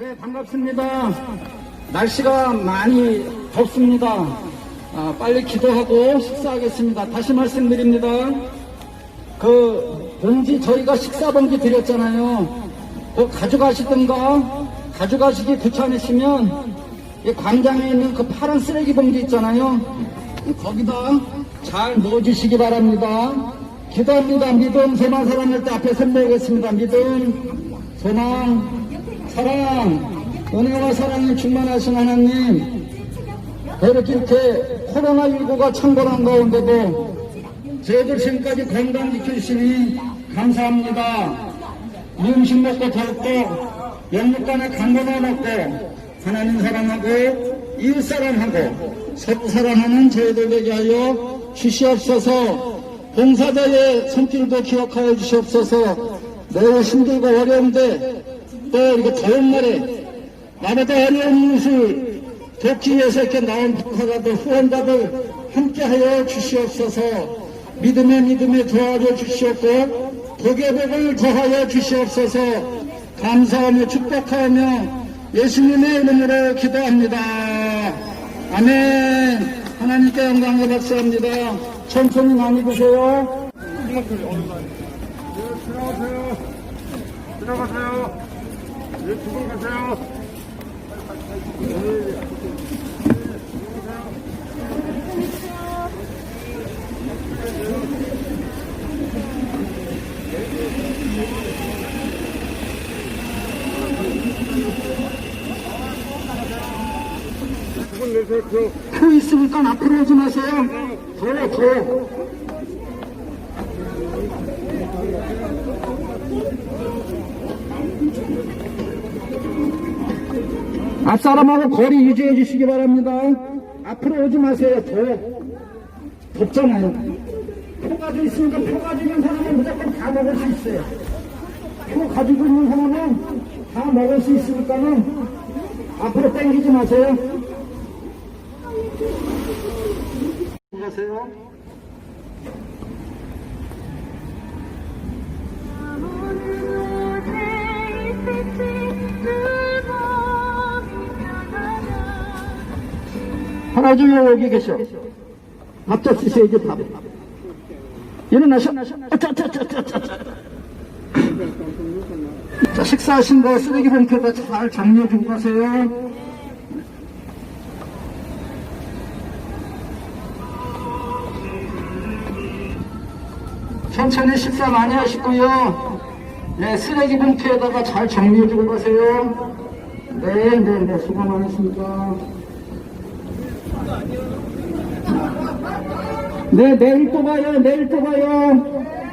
네, 반갑습니다. 날씨가 많이 덥습니다. 아, 빨리 기도하고 식사하겠습니다. 다시 말씀드립니다. 그 봉지 저희가 식사 봉지 드렸잖아요. 그 가져가시든가 가져가시기 귀찮으시면 이 광장에 있는 그 파란 쓰레기 봉지 있잖아요. 거기다 잘 넣어주시기 바랍니다. 기도합니다. 믿음, 소망, 사랑할 때 앞에 선배하겠습니다. 믿음, 소망, 사랑, 은혜와 사랑이 충만하신 하나님, 이렇게 이렇게 코로나19가 창궐한 가운데도 저희들 지금까지 건강 지켜주시니 감사합니다. 이 음식 먹고 더욱더 영육간에 강건화 먹고 하나님 사랑하고 이웃 사랑하고 서로 사랑하는 저희들 되게 하여 주시옵소서. 봉사자의 손길도 기억하여 주시옵소서. 매우 힘들고 어려운데 또 이렇게 더운 날에 나보다 어려운 이웃을 돕기 위해서 이렇게 나온 봉사자들 후원자들 함께하여 주시옵소서. 믿음에 믿음에 도와줘 주시옵고 복에 복을 더하여 주시옵소서. 감사하며 축복하며 예수님의 이름으로 기도합니다. 아멘. 하나님께 영광을 박수합니다. 천천히 많이 드세요. 들어가세요. 들어가세요. 예, 두분 가세요. 두분 내세요. 그표 있으니까 앞으로 오지 마세요 더 더. 앞사람하고 거리 유지해 주시기 바랍니다. 앞으로 오지 마세요. 더 덥잖아요. 표 가지고 있으니까 표 가지고 있는 사람은 무조건 다 먹을 수 있어요. 표 가지고 있는 사람은 다 먹을 수 있으니까는 앞으로 땡기지 마세요. 안녕하세요. 하나 중에 여기 계셔. 밥자 쓰세요, 이제 밥. 일어나셔. 자, 식사하신 거 쓰레기 봉투에다 잘 정리해주고 가세요. 천천히 식사 많이 하시고요. 네, 쓰레기 봉투에다가 잘 정리해주고 가세요. 네, 네, 네, 수고 많으십니다. 네, 내일 또 봐요, 내일 또 봐요.